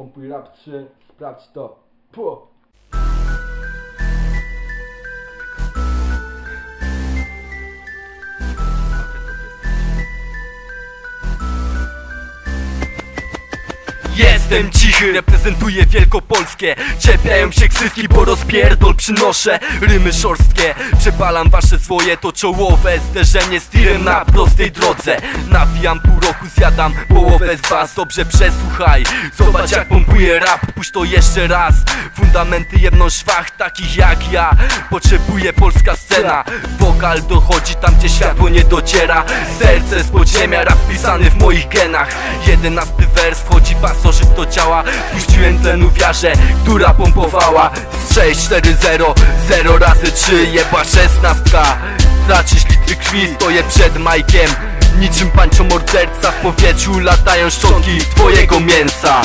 Pompuj rap 3, sprawdź to. Pu. Jestem cichy, reprezentuję Wielkopolskie. Czepiają się ksywki, bo rozpierdol przynoszę Rymy szorstkie, przepalam wasze swoje To czołowe zderzenie z tirem na prostej drodze. Nawijam pół roku, zjadam połowę z was. Dobrze przesłuchaj, zobacz jak pompuję rap. Puść to jeszcze raz. Fundamenty jedną szwach, takich jak ja. Potrzebuje polska scena. Wokal dochodzi tam, gdzie światło nie dociera Serce z podziemia, rap pisany w moich genach. Jedenasty wers wchodzi pasożyt do ciała. Spuściłem tlenu wiarze, która pompowała. Z 6, 4, 0, 0 razy 3 Jeba szesnastka. Tracisz litry krwi, stoję przed majkiem. Niczym pańczo morderca w powietrzu latają szczotki twojego mięsa